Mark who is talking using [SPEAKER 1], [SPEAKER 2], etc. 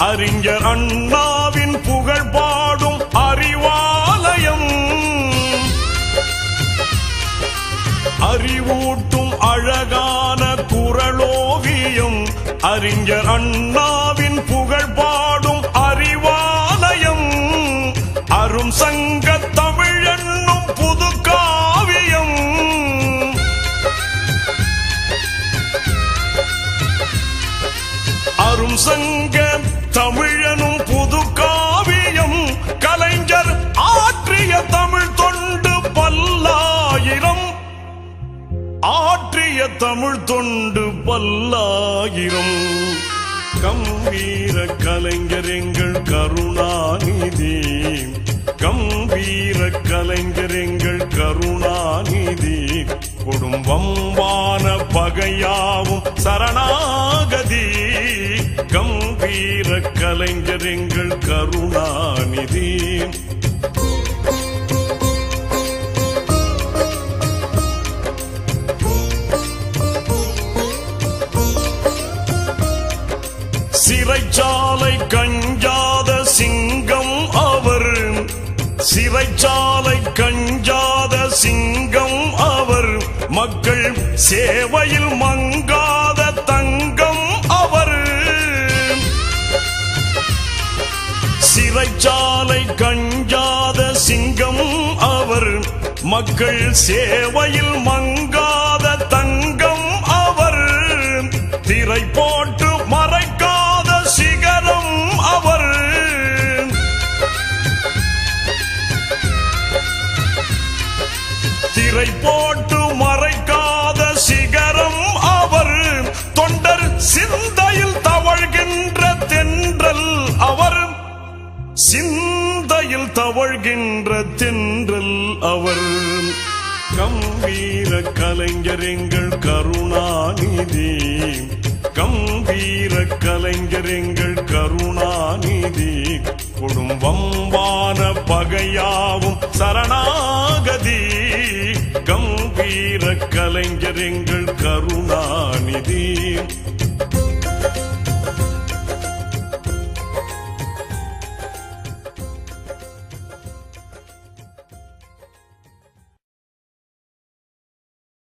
[SPEAKER 1] அறிஞர் அண்ணாவின் புகழ் பாடும் அறிவாலயம். அறிவூட்டும் அழகான குரலோவியம் அறிஞர் அண்ணாவின் புகழ் பாடும் அறிவாலயம். அரும் சங்க தமிழ் புது காவியம். அரும் சங்க தமிழனும் புது காவியம் கலைஞர் ஆற்றிய தமிழ் தொண்டு பல்லாயிரம். ஆற்றிய தமிழ் தொண்டு பல்லாயிரம். கம்பீர கலைஞர் எங்கள் கருணாநிதி. கம்பீர கலைஞர் எங்கள் கருணாநிதி. குடும்பம்பான பகையாவும் சரணா வீர கலைஞர் எங்கள் கருணாநிதி. சிறைச்சாலை கஞ்சாத சிங்கம் அவர். சிறைச்சாலை கஞ்சாத சிங்கம் அவர். மக்கள் சேவையில் மங்காத தங்கம் சிறைச்சாலை கஞ்சாத சிங்கம் அவர் மக்கள் சேவையில் மங்காத தங்கம் அவர். திரை போட்டு மறைக்காத சிகரம் அவர். திரை போட்டு மறைக்காத சிகரம் அவர். தொண்டர் சிந்தையில் தவழ்கின்ற சிந்தையில் தவழ்கின்ற தென்றல் அவர். கம்பீர கலைஞர் எங்கள் கருணாநிதி. கம்பீர கலைஞர் எங்கள் கருணாநிதி. குடும்பம்பான பகையாவும் சரணாகதி. கம்பீர கலைஞர் எங்கள் கருணாநிதி.